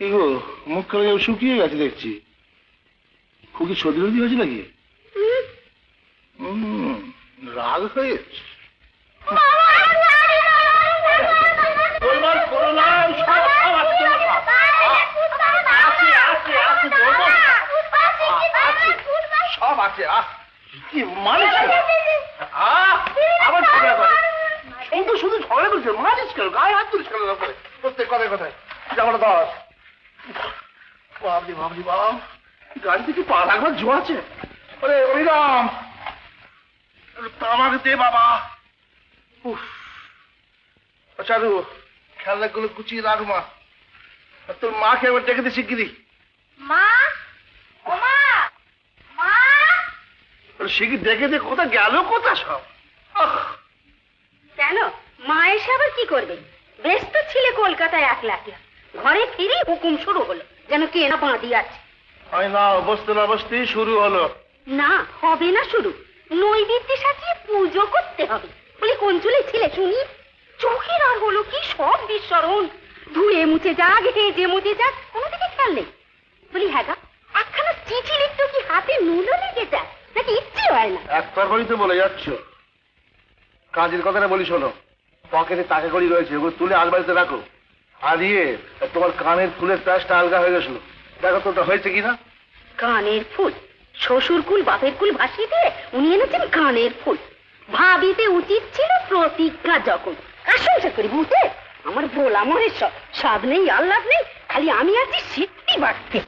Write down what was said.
কি গো মুখ যাও শুকিয়ে গেছে দেখছি। খুবই সর্দি সর্দি হয়েছে নাকি? রাগ হয়ে গেছে। গোলমাল করো না, সব, সব আছে, সব। আছে, আছে, আছে, গোলমাল। আছে, সব আছে আহ, কি কেন? আহ, আবার করে শুধু শুধু ঝগড়া করছে কেন? গায়ে হাত করে প্রত্যেক কথায় কথায় পা রাখবার জো আছে? আমাকে দে বাবা। উফ। গুছিয়ে রাখ মা। আর তোর মাকে একবার ডেকে দে শিগগিরি মা ও মা মা ওরে শিগগির ডেকে দে কোথা গেল কোথা সব? কেন? মা এসে আবার কি করবে? ব্যস্ত ছিলে কলকাতায় একলা একলা ঘরে ফিরে হুকুম শুরু হলো যেন কে না বাঁধি আছে। না বসতে না শুরু হলো। না হবে না শুরু। নৈবেদ্য সাজিয়ে পুজো করতে হবে। বলি কোন চুলে ছিলে শুনি চোখের আর হলো কি সব বিস্মরণ ধুয়ে মুছে যাক হেজে মুছে যাক কোনো দিকে খেয়াল নেই। বলি হ্যাঁ একখানা চিঠি লিখতে কি হাতে নুলো লেগে যায়? নাকি ইচ্ছে হয় না? এক তরকারিতে বলে যাচ্ছ। কাজের কথাটা বলি শোনো। পকেটে টাকা কড়ি রয়েছে ওগুলো তুলে আলমারিতে রাখো। আর ইয়ে তোমার কানের ফুলের প্যাচটা আলগা হয়ে গেছিল। দেখো তো ওটা হয়েছে কিনা। কানের ফুল? শ্বশুর কুল বাপের কুল ভাসিয়ে দিয়ে উনি এনেছেন কানের ফুল। ভাবিতে উচিত ছিল প্রতিজ্ঞা যখন। কার সংসার করি বুঝতে আমার ভোলা মহেশ্বর স্বাদ নেই আহ্লাদ নেই খালি আমি আছি সিদ্ধি বাড়তে।